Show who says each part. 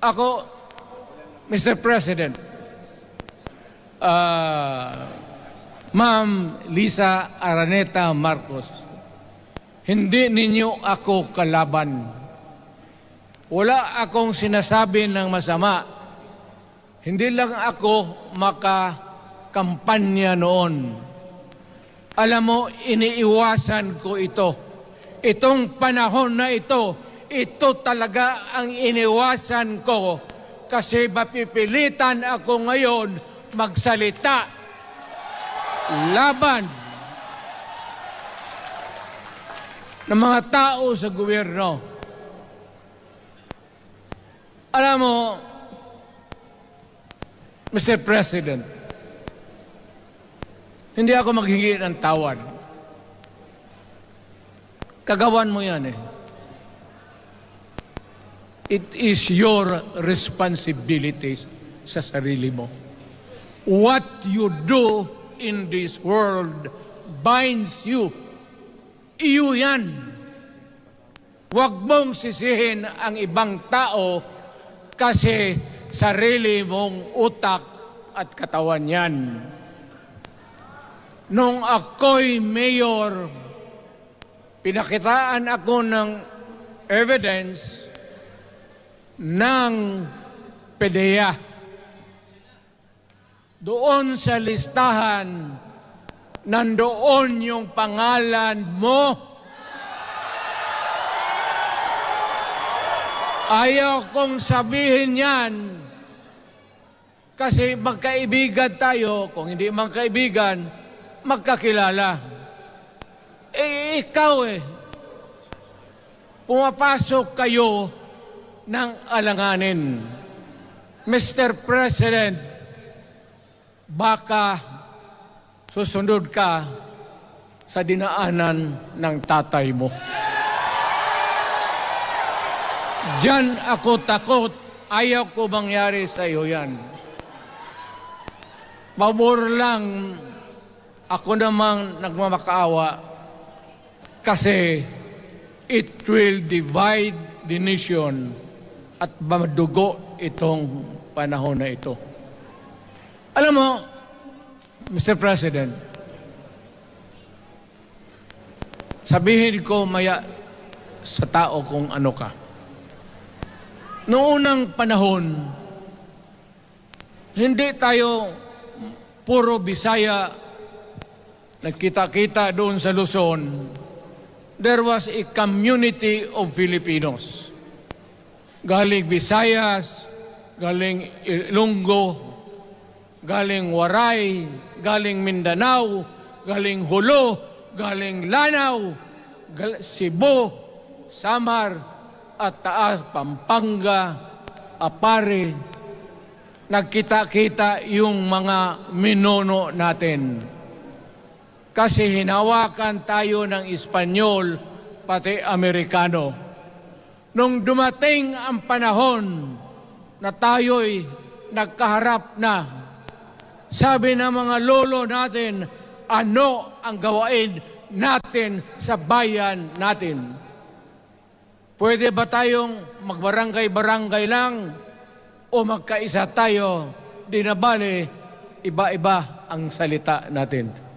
Speaker 1: ako, Mr. President, ah, Ma'am Lisa Araneta Marcos, hindi ninyo ako kalaban. Wala akong sinasabi ng masama. Hindi lang ako makakampanya noon. Alam mo, iniiwasan ko ito. Itong panahon na ito, ito talaga ang iniwasan ko kasi mapipilitan ako ngayon magsalita laban ng mga tao sa gobyerno. Alam mo, Mr. President, hindi ako maghingi ng tawad. Kagawan mo yan eh. It is your responsibilities sa sarili mo. What you do in this world binds you. Iyo yan. Huwag mong sisihin ang ibang tao kasi sarili mong utak at katawan yan. Nung ako'y mayor, pinakitaan ako ng evidence ng PDEA. Doon sa listahan, nandoon yung pangalan mo. Ayaw kong sabihin yan kasi magkaibigan tayo, kung hindi magkaibigan, magkakilala. Eh, ikaw eh, pumapasok kayo ng alanganin. Mr. President, baka susunod ka sa dinaanan ng tatay mo. Diyan ako takot. Ayaw ko mangyari sa iyo yan. Pabor lang ako namang nagmamakaawa kasi it will divide the nation at madugo itong panahon na ito. Alam mo, Mr. President, sabihin ko maya sa tao kung ano ka. Noong unang panahon, hindi tayo puro Bisaya nagkita-kita doon sa Luzon. There was a community of Filipinos. Galing Visayas, galing Ilonggo, galing Waray, galing Mindanao, galing Hulo, galing Lanao, gal- Cebu, Samar, at Taas, Pampanga, Apare. Nagkita-kita yung mga minono natin. Kasi hinawakan tayo ng Espanyol, pati Amerikano. Nung dumating ang panahon na tayo'y nagkaharap na, sabi ng mga lolo natin, ano ang gawain natin sa bayan natin? Pwede ba tayong magbarangay-barangay lang o magkaisa tayo? Di na bale, iba-iba ang salita natin.